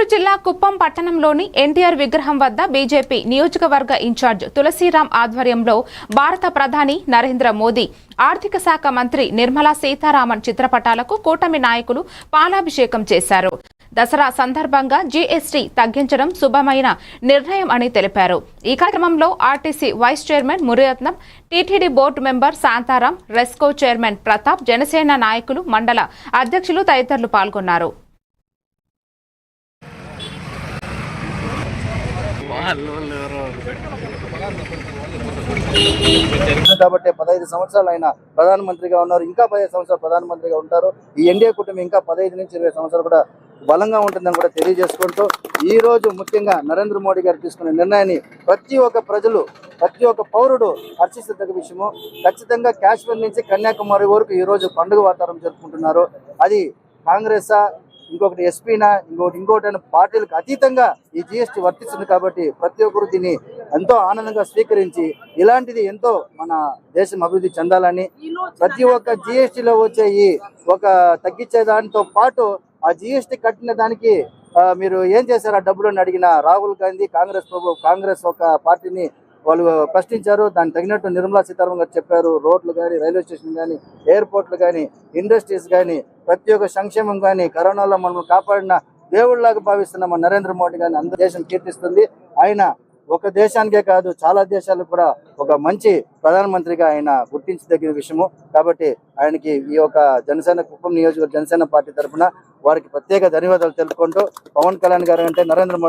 గుంటూరు జిల్లా కుప్పం పట్టణంలోని ఎన్టీఆర్ విగ్రహం వద్ద బీజేపీ నియోజకవర్గ ఇన్ఛార్జ్ తులసీరాం ఆధ్వర్యంలో భారత ప్రధాని నరేంద్ర మోదీ ఆర్థిక శాఖ మంత్రి నిర్మలా సీతారామన్ చిత్రపటాలకు కూటమి నాయకులు పాలాభిషేకం చేశారు. దసరా సందర్భంగా జీఎస్టీ తగ్గించడం శుభమైన నిర్ణయం అని తెలిపారు. ఈ కార్యక్రమంలో RTC vice chairman Muriratnam TTD board member Shantaram RESCO chairman Pratap Janasena నాయకులు మండల అధ్యక్షులు తదితరులు పాల్గొన్నారు. కాబట్టి పదహైదు సంవత్సరాలు ఆయన ప్రధానమంత్రిగా ఉన్నారు. ఇంకా పదహైదు సంవత్సరాలు ప్రధానమంత్రిగా ఉంటారు. ఈ ఎన్డీఏ కుటుంబం ఇంకా పదహైదు నుంచి ఇరవై సంవత్సరాలు కూడా బలంగా ఉంటుందని కూడా తెలియజేసుకుంటూ ఈ రోజు ముఖ్యంగా నరేంద్ర మోడీ గారు తీసుకున్న నిర్ణయాన్ని ప్రతి ఒక్క ప్రజలు ప్రతి ఒక్క పౌరుడు హర్షిస్తగ్గ విషయము. ఖచ్చితంగా కాశ్మీర్ నుంచి కన్యాకుమారి వరకు ఈ రోజు పండుగ వాతావరణం జరుపుకుంటున్నారు. అది కాంగ్రెస్ ఇంకొకటి ఎస్పీనా ఇంకొకటి ఇంకోటి అనే పార్టీలకు అతీతంగా ఈ జిఎస్టీ వర్తిస్తుంది కాబట్టి ప్రతి ఒక్కరు దీన్ని ఎంతో ఆనందంగా స్వీకరించి ఇలాంటిది ఎంతో మన దేశం అభివృద్ధి చెందాలని ప్రతి ఒక్క జిఎస్టీలో వచ్చే ఈ ఒక తగ్గించే దానితో పాటు ఆ జిఎస్టీ కట్టిన దానికి మీరు ఏం చేశారు? ఆ డబ్బులను అడిగిన రాహుల్ గాంధీ కాంగ్రెస్ ప్రభు కాంగ్రెస్ ఒక పార్టీని వాళ్ళు ప్రశ్నించారు. దానికి తగినట్టు నిర్మలా సీతారామన్ గారు చెప్పారు. రోడ్లు కానీ రైల్వే స్టేషన్ కానీ ఎయిర్పోర్ట్లు కానీ ఇండస్ట్రీస్ కానీ ప్రతి ఒక్క సంక్షేమం కానీ కరోనాలో మనం కాపాడిన దేవుళ్ళాగా భావిస్తున్న మన నరేంద్ర మోడీ గారిని అందరి దేశం కీర్తిస్తుంది. ఆయన ఒక దేశానికే కాదు చాలా దేశాలకు కూడా ఒక మంచి ప్రధానమంత్రిగా ఆయన గుర్తించదగిన విషయము. కాబట్టి ఆయనకి ఈ యొక్క జనసేన కుప్పం నియోజకవర్గ జనసేన పార్టీ తరఫున వారికి ప్రత్యేక ధన్యవాదాలు తెలుపుకుంటూ పవన్ కళ్యాణ్ గారు అంటే నరేంద్ర మోడీ